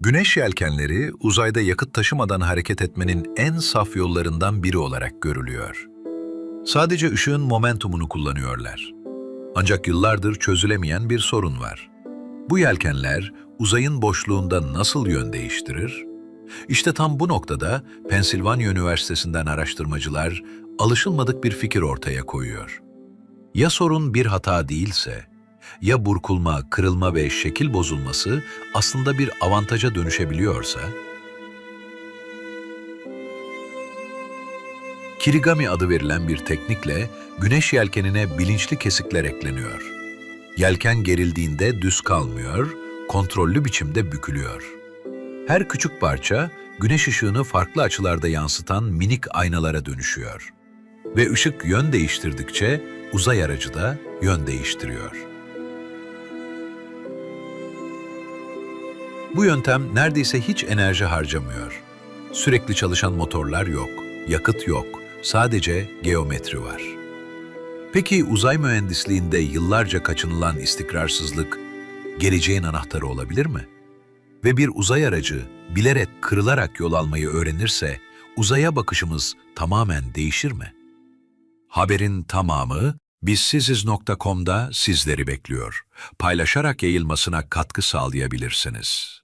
Güneş yelkenleri uzayda yakıt taşımadan hareket etmenin en saf yollarından biri olarak görülüyor. Sadece ışığın momentumunu kullanıyorlar. Ancak yıllardır çözülemeyen bir sorun var. Bu yelkenler uzayın boşluğunda nasıl yön değiştirir? İşte tam bu noktada Pensilvanya Üniversitesi'nden araştırmacılar alışılmadık bir fikir ortaya koyuyor. Ya sorun bir hata değilse, ya burkulma, kırılma ve şekil bozulması aslında bir avantaja dönüşebiliyorsa? Kirigami adı verilen bir teknikle güneş yelkenine bilinçli kesikler ekleniyor. Yelken gerildiğinde düz kalmıyor, kontrollü biçimde bükülüyor. Her küçük parça güneş ışığını farklı açılarda yansıtan minik aynalara dönüşüyor. Ve ışık yön değiştirdikçe uzay aracı da yön değiştiriyor. Bu yöntem neredeyse hiç enerji harcamıyor. Sürekli çalışan motorlar yok, yakıt yok, sadece geometri var. Peki uzay mühendisliğinde yıllarca kaçınılan istikrarsızlık geleceğin anahtarı olabilir mi? Ve bir uzay aracı bilerek kırılarak yol almayı öğrenirse uzaya bakışımız tamamen değişir mi? Haberin tamamı bizsiziz.com'da sizleri bekliyor. Paylaşarak yayılmasına katkı sağlayabilirsiniz.